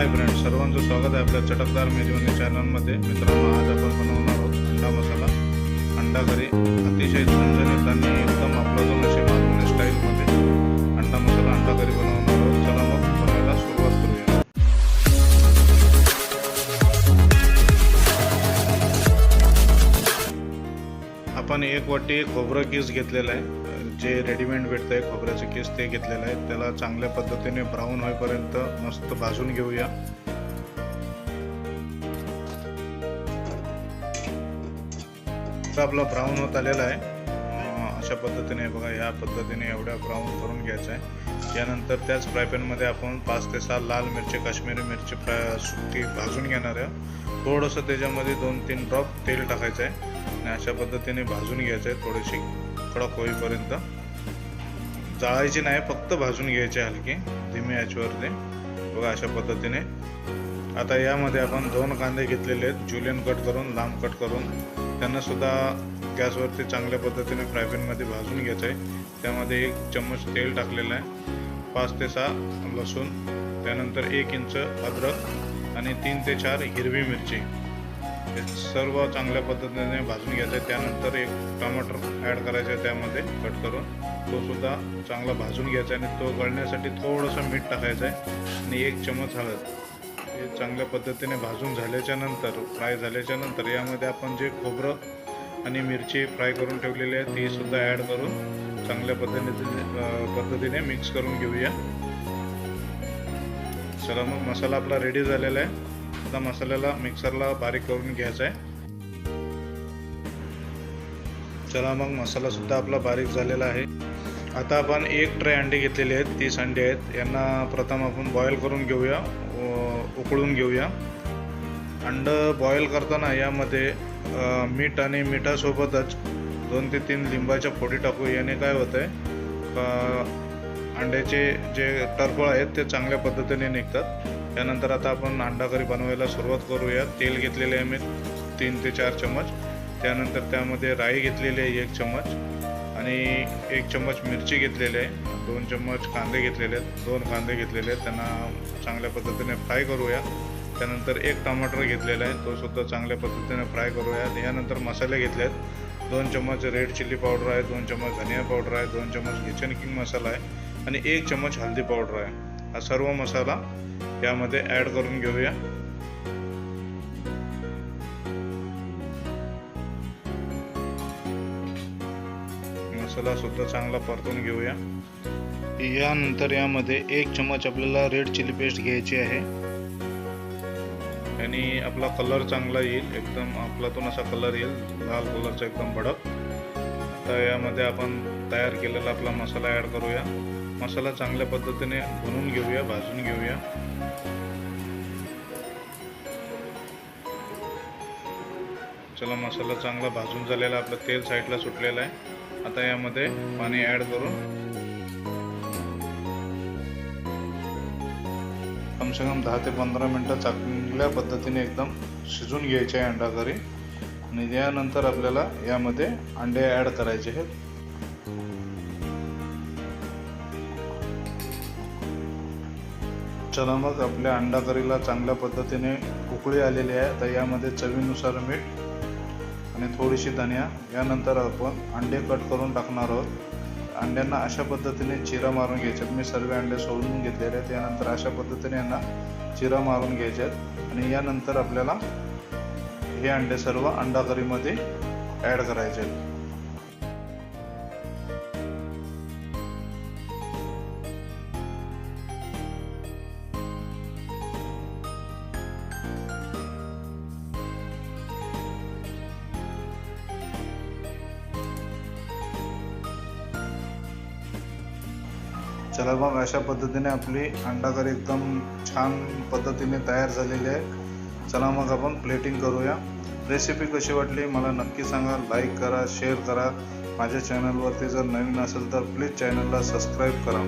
Hi friend सर्वांचं स्वागत आहे आपल्या चटकदार मेजवानी चॅनलमध्ये. मित्रांनो आज आपण बनवणार आहोत अंडा मसाला. अंडा करी अतिशय झणझणीत आणि एकदम आपला अशी मालवणी स्टाईलमध्ये. अंडा मसाला अंडा करी बनवणार आहोत. चला मग बनवायला सुरुवात करूया. आपण एक वाटी खोबरं किस घेतलेलं आहे. जे रेडीमेड भेटतं आहे खोबऱ्याचे केस ते घेतलेलं आहे त्याला चांगल्या पद्धतीने ब्राऊन होईपर्यंत मस्त भाजून घेऊया. आपला ब्राऊन होत आलेला आहे. अशा पद्धतीने बघा या पद्धतीने एवढ्या ब्राऊन करून घ्यायचं आहे. यानंतर त्याच फ्रायपॅनमध्ये आपण पाच ते सहा लाल मिरची काश्मीरी मिरची फ्राय सुकी भाजून घेणार आहे. थोडंसं त्याच्यामध्ये दोन तीन ड्रॉप तेल टाकायचं आहे. आणि अशा पद्धतीने भाजून घ्यायचं आहे. थोडीशी कडक होईपर्यंत. जाळायची नाही फक्त भाजून घ्यायची हलकी धीमी आचेवरती बघा अशा पद्धतीने. आता यामध्ये आपण दोन कांदे घेतलेले आहेत जुलियन कट करून लांब कट करून. त्यांना सुद्धा गॅसवरती चांगल्या पद्धतीने फ्रायपॅनमध्ये भाजून घ्यायचं आहे. त्यामध्ये एक चम्मच तेल टाकलेलं आहे पाच ते सहा लसूण त्यानंतर एक इंच अद्रक आणि तीन ते चार हिरवी मिरची. हे सर्व चांगल्या पद्धतीने भाजून घ्यायचं आहे त्यानंतर एक टमाटर ॲड करायचं आहे त्यामध्ये कट करून. तो सुद्धा चांगला भाजून घ्यायचा आहे आणि तो गळण्यासाठी थोडंसं मीठ टाकायचं आहे. आणि एक चमच हळद. हे चांगल्या पद्धतीने भाजून झाल्याच्यानंतर फ्राय झाल्याच्यानंतर यामध्ये आपण जे खोबरं आणि मिरची फ्राय करून ठेवलेली आहे ती सुद्धा ॲड करून चांगल्या पद्धतीने पद्धतीने मिक्स करून घेऊया. चला मग मसाला आपला रेडी झालेला आहे. आता मसाल्याला मिक्सरला बारीक करून घ्यायचा आहे. चला मग मसाला सुद्धा आपला बारीक झालेला आहे. आता आपण एक ट्रे अंडी घेतलेले आहेत तीस अंडी आहेत. यांना प्रथम आपण बॉईल करून घेऊया उकळून घेऊया. अंडं बॉईल करताना यामध्ये मीठ आणि मिठासोबतच दोन ते तीन लिंबाच्या फोडी टाकू. याने काय होतं आहे अंड्याचे जे टरफळ आहेत ते चांगल्या पद्धतीने निघतात. त्यानंतर आता आपण अंडा करी बनवायला सुरुवात करूया. तेल घेतलेले आहे मी तीन ते चार चम्मच. त्यानंतर त्यामध्ये राई घेतलेली आहे एक चम्मच आणि एक चम्मच मिरची घेतलेली आहे. दोन चम्मच कांदे घेतलेले आहेत. दोन कांदे घेतलेले आहेत. त्यांना चांगल्या पद्धतीने फ्राय करूया. त्यानंतर एक टमाटर घेतलेला आहे. तो सुद्धा चांगल्या पद्धतीने फ्राय करूया. यानंतर मसाले घेतले आहेत. दोन चम्मच रेड चिल्ली पावडर आहे. दोन चम्मच धनिया पावडर आहे. दोन चम्मच किचन किंग मसाला आहे. आणि एक चम्मच हळदी पावडर आहे. हा सर्व मसाला यामध्ये ॲड करून घेऊया. मसाला सुद्धा चांगला परतून घेऊया. यानंतर यामध्ये एक चम्मच आपल्याला रेड चिली पेस्ट घ्यायची आहे. आणि आपला कलर चांगला येईल. एकदम आपलातून असा कलर येईल. लाल कलरचा एकदम भडक. आता यामध्ये आपण तयार केलेला आपला मसाला ॲड करूया. मसाला चांगल्या पद्धतीने बनवून घेऊया भाजून घेऊया. चला मसाला चांगला भाजून झालेला आपलं तेल साईडला सुटलेलं आहे. आता यामध्ये पाणी ॲड करून कमसे कम दहा ते पंधरा मिनटं चांगल्या पद्धतीने एकदम शिजून घ्यायचे आहे अंडा करी आणि यानंतर आपल्याला यामध्ये अंडे ॲड करायचे आहेत. चला मग आपल्या अंडा करीला चांगल्या पद्धतीने उकळी आलेली आहे. तर यामध्ये चवीनुसार मीठ आणि थोडीशी धनिया. यानंतर आपण अंडे कट करून टाकणार आहोत. अंड्यांना अशा पद्धतीने चिरा मारून घ्यायच्यात मी सर्व अंडे सोडून घेतलेले आहेत. यानंतर अशा पद्धतीने यांना चिरा मारून घ्यायचे आहेत. आणि यानंतर आपल्याला हे अंडे सर्व अंडा करीमध्ये ॲड करायचे आहेत. चला मग अशा पद्धतीने आपली अंडाकरी एकदम छान पद्धतीने तयार झालेली आहे. चला मग आपण प्लेटिंग करूया. रेसिपी कशी वाटली मला नक्की सांगा. लाईक करा शेअर करा. माझ्या चॅनलवरती जर नवीन असेल तर प्लीज चॅनलला सबस्क्राईब करा.